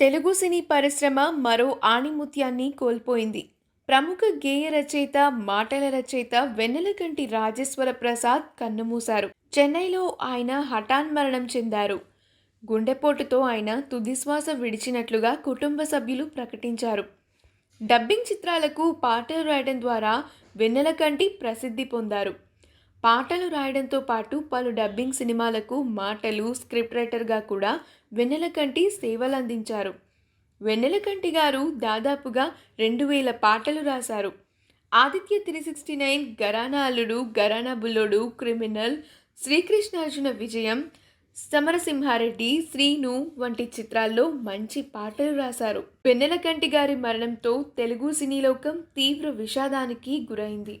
తెలుగు సినీ పరిశ్రమ మరో ఆణిముత్యాన్ని కోల్పోయింది. ప్రముఖ గేయ రచయిత మాటల రచయిత వెన్నెలకంటి రాజేశ్వర ప్రసాద్ కన్నుమూశారు. చెన్నైలో ఆయన హఠాన్మరణం చెందారు. గుండెపోటుతో ఆయన తుదిశ్వాస విడిచినట్లుగా కుటుంబ సభ్యులు ప్రకటించారు. డబ్బింగ్ చిత్రాలకు పాటలు రాయడం ద్వారా వెన్నెలకంటి ప్రసిద్ధి పొందారు. పాటలు రాయడంతో పాటు పలు డబ్బింగ్ సినిమాలకు మాటలు స్క్రిప్ట్ రైటర్గా కూడా వెన్నెలకంటి సేవలు అందించారు. వెన్నెలకంటి గారు దాదాపుగా రెండు వేల పాటలు రాశారు. Aditya three sixty nine Gharana Alludu Gharana Bullodu criminal శ్రీకృష్ణార్జున విజయం సమరసింహారెడ్డి శ్రీను వంటి చిత్రాల్లో మంచి పాటలు రాశారు. వెన్నెలకంటి గారి మరణంతో తెలుగు సినీలోకం తీవ్ర విషాదానికి గురైంది.